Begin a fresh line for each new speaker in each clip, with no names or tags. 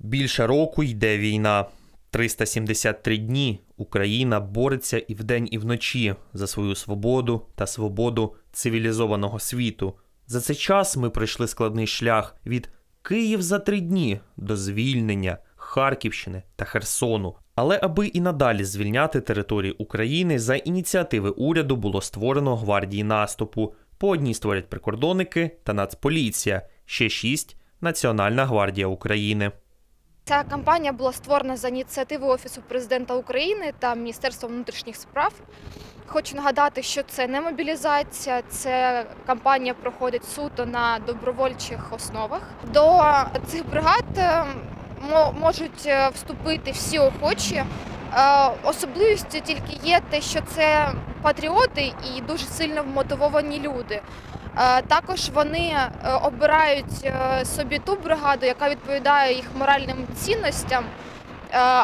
Більше року йде війна. 373 дні Україна бореться і вдень, і вночі за свою свободу та свободу цивілізованого світу. За цей час ми пройшли складний шлях від Київ за три дні до звільнення Харківщини та Херсону. Але аби і надалі звільняти території України за ініціативи уряду було створено гвардії наступу. По одній створять прикордонники та Нацполіція, ще шість Національна гвардія України.
Ця кампанія була створена за ініціативи Офісу президента України та Міністерства внутрішніх справ. Хочу нагадати, що це не мобілізація, це кампанія проходить суто на добровольчих основах. До цих бригад е, можуть е, вступити всі охочі. Е, Особливістю тільки є те, що це патріоти і дуже сильно вмотивовані люди. Е, Також вони е, обирають е, собі ту бригаду, яка відповідає їх моральним цінностям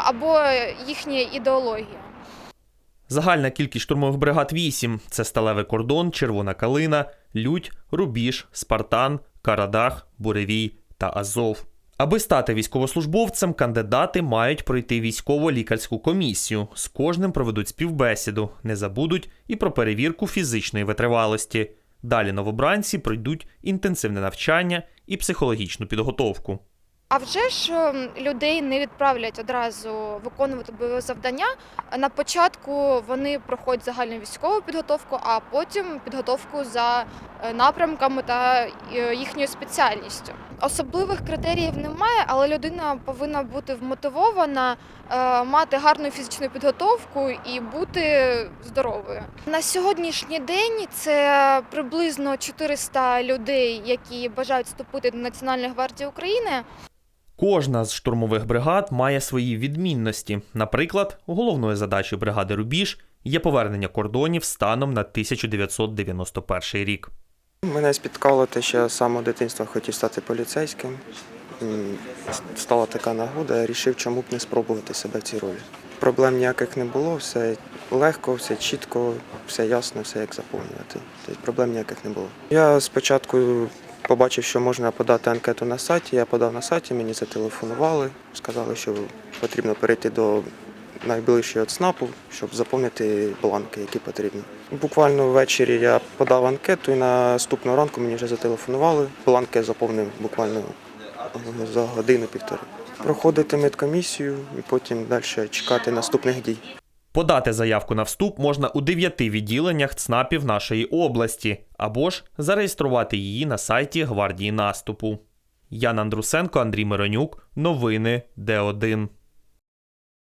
або їхній ідеології.
Загальна кількість штурмових бригад 8 – це Сталевий кордон, Червона калина, Лють, Рубіж, Спартан, Карадах, Буревій та Азов. Аби стати військовослужбовцем, кандидати мають пройти військово-лікарську комісію. З кожним проведуть співбесіду, не забудуть і про перевірку фізичної витривалості. Далі новобранці пройдуть інтенсивне навчання і психологічну підготовку.
А вже ж ем, людей не відправлять одразу виконувати бойове завдання. На початку вони проходять загальну військову підготовку, а потім підготовку за е, напрямками та е, їхньою спеціальністю. Особливих критеріїв немає, але людина повинна бути вмотивована, е, мати гарну фізичну підготовку і бути здоровою. На сьогоднішній день це приблизно 400 людей, які бажають вступити до Національної гвардії України.
Кожна з штурмових бригад має свої відмінності. Наприклад, головною задачею бригади Рубіж є повернення кордонів станом на 1991 рік.
Мене спіткало те, що самого дитинства хотів стати поліцейським. Стала така нагода, я вирішив, чому б не спробувати себе в цій ролі. Проблем ніяких не було, все легко, все чітко, все ясно, все як заповнювати. Тобто проблем ніяких не було. Я спочатку побачив, що можна подати анкету на сайті. Я подав на сайті, мені зателефонували, сказали, що потрібно перейти до найближчого ЦНАПу, щоб заповнити бланки, які потрібні. Буквально ввечері я подав анкету і наступного ранку мені вже зателефонували. Бланки я заповнив буквально за годину-півтори. Проходити медкомісію і потім далі чекати наступних дій.
Подати заявку на вступ можна у дев'яти відділеннях ЦНАПів нашої області або ж зареєструвати її на сайті Гвардії наступу. Ян Андрусенко, Андрій Миронюк. Новини Д1.